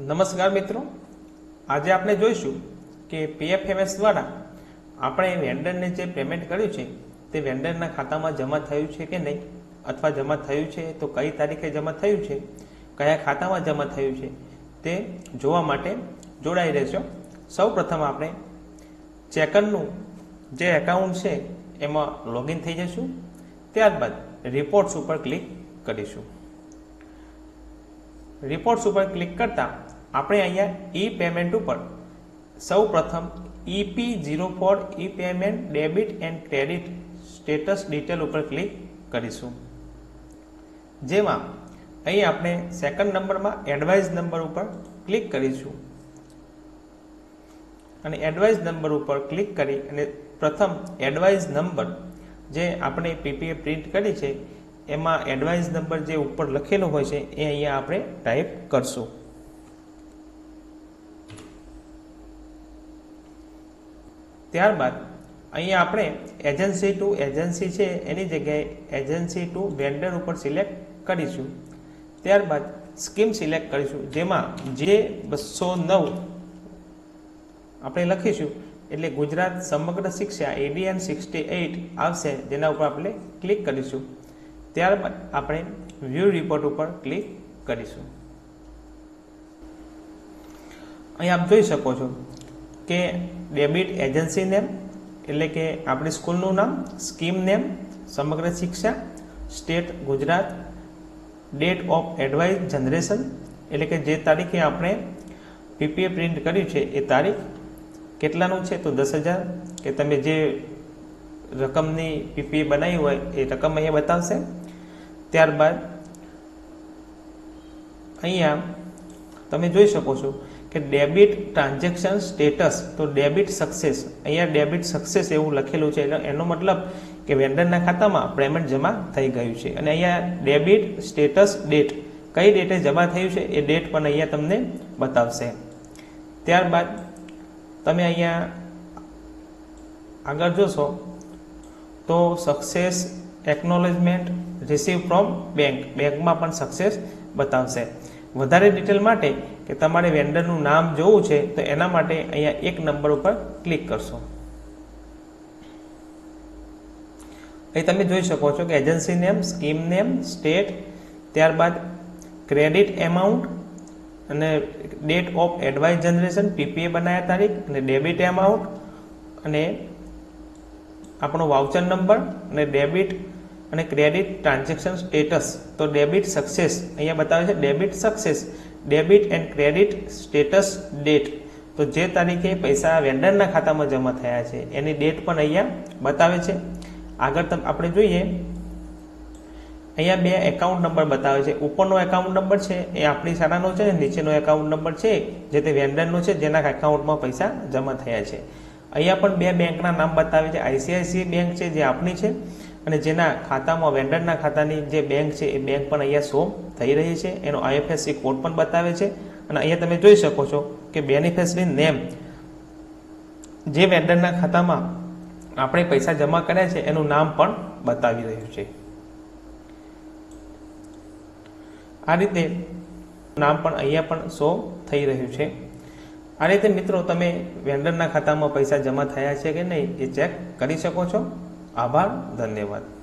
નમસ્કાર મિત્રો. આજે આપણે જોઈશું કે પીએફએમએસ દ્વારા આપણે વેન્ડરને જે પેમેન્ટ કર્યું છે, તે વેન્ડરના ખાતામાં જમા થયું છે કે નહીં? અથવા જમા થયું છે તો કઈ તારીખે જમા થયું છે? કયા ખાતામાં જમા થયું છે? તે જોવા માટે જોડાઈ રહેશો સૌ પ્રથમ આપણે ચેકરનું જે એકાઉન્ટ છે, એમાં લોગિન થઈ જશું. ત્યારબાદ રિપોર્ટ્સ ઉપર ક્લિક કરીશું. રિપોર્ટ્સ ઉપર ક્લિક કરતા આપણે અહીંયા ઈ પેમેન્ટ ઉપર સૌ પ્રથમ EP zero four e payment debit and credit status detail ઉપર ક્લિક કરીશું. જેમાં અહીં આપણે સેકન્ડ નંબરમાં એડવાઇસ નંબર ઉપર ક્લિક કરીશું. અને એડવાઇસ નંબર ઉપર ક્લિક કરી અને પ્રથમ એડવાઇસ નંબર જે આપણે પીપીએ પ્રિન્ટ કરી છે એમાં એડવાઇસ નંબર જે ઉપર લખેલો હોય છે, એ અહીંયા આપણે ટાઈપ કરશું. ત્યારબાદ, અહીંયા આપણે એજન્સી ટુ એજન્સી છે, એની જગ્યાએ એજન્સી ટુ વેન્ડર ઉપર સિલેક્ટ કરીશું. ત્યારબાદ સ્કીમ સિલેક્ટ કરીશું, જેમાં જે બસો નવ આપણે લખીશું, એટલે ગુજરાત સમગ્ર શિક્ષા એડીએન સિક્સટી એઇટ આવશે, જેના ઉપર આપણે ક્લિક કરીશું. ત્યારબાદ આપણે વ્યૂ રિપોર્ટ ઉપર ક્લિક કરીશું. અહીં આપ જોઈ શકો છો કે ડેબિટ એજન્સી નેમ એટલે કે આપણી સ્કૂલનું નામ scheme name Samagra Shiksha state Gujarat date of advice generation એટલે કે જે તારીખે આપણે પીપીએ પ્રિન્ટ કર્યું છે એ તારીખ કેટલાનું છે? તો દસ હજાર. કે તમે જે રકમની પીપીએ બનાવી હોય એ રકમ અહીંયા બતાવશે. ત્યારબાદ અહીંયા તમે જોઈ શકો છો કે ડેબિટ ટ્રાન્ઝેક્શન સ્ટેટસ, તો ડેબિટ સક્સેસ, અહીંયા ડેબિટ સક્સેસ એવું લખેલું છે. એટલે એનો મતલબ કે વેન્ડરના ખાતામાં પેમેન્ટ જમા થઈ ગયું છે. અને અહીંયા ડેબિટ સ્ટેટસ ડેટ, કઈ ડેટે જમા થયું છે એ ડેટ પણ અહીંયા તમને બતાવશે. ત્યારબાદ તમે અહીંયા આગળ જોશો તો success acknowledgement receive from bank બેંકમાં પણ સક્સેસ બતાવશે. વધારે ડિટેલ માટે કે તમારે વેન્ડરનું નામ જોવું છે, તો એના માટે અહીંયા એક નંબર ઉપર ક્લિક કરશો. અહીં તમે જોઈ શકો છો કે agency name scheme name state ત્યારબાદ ક્રેડિટ એમાઉન્ટ અને date of advice generation PPA બનાવ્યા તારીખ, અને ડેબિટ એમાઉન્ટ અને આપણો વાઉચર નંબર અને ડેબિટ અને ક્રેડિટ ટ્રાન્ઝેક્શન સ્ટેટસ તો ડેબિટ સક્સેસ અહીંયા બતાવે છે debit success debit and credit status date તો જે તારીખે પૈસા વેન્ડરના ખાતામાં જમા થયા છે, એની ડેટ પણ અહીંયા બતાવે છે. આગળ આપણે જોઈએ. અહીંયા બે એકાઉન્ટ નંબર બતાવે છે. ઉપરનો એકાઉન્ટ નંબર છે, એ આપણી શાળાનો છે, નીચેનો એકાઉન્ટ નંબર છે, જે તે વેન્ડરનો છે, જેના એકાઉન્ટમાં પૈસા જમા થયા છે. અહીંયા પણ બે બેંકના નામ બતાવે છે. આઈસીઆઈસીઆઈ બેંક છે જે આપણી છે અને જેના ખાતામાં, વેન્ડરના ખાતાની જે બેંક છે, એ બેંક પણ અહીંયા શો થઈ રહી છે. એનો આઈએફએસસી કોડ પણ બતાવે છે. અને અહીંયા તમે જોઈ શકો છો કે બેનિફિશરી નેમ જે વેન્ડરના ખાતામાં આપણે પૈસા જમા કર્યા છે, એનું નામ પણ બતાવી રહ્યું છે. આ રીતે નામ પણ અહીંયા પણ શો થઈ રહ્યું છે. આ રીતે મિત્રો તમે વેન્ડરના ખાતામાં પૈસા જમા થયા છે કે નહીં એ ચેક કરી શકો છો. આભાર, ધન્યવાદ.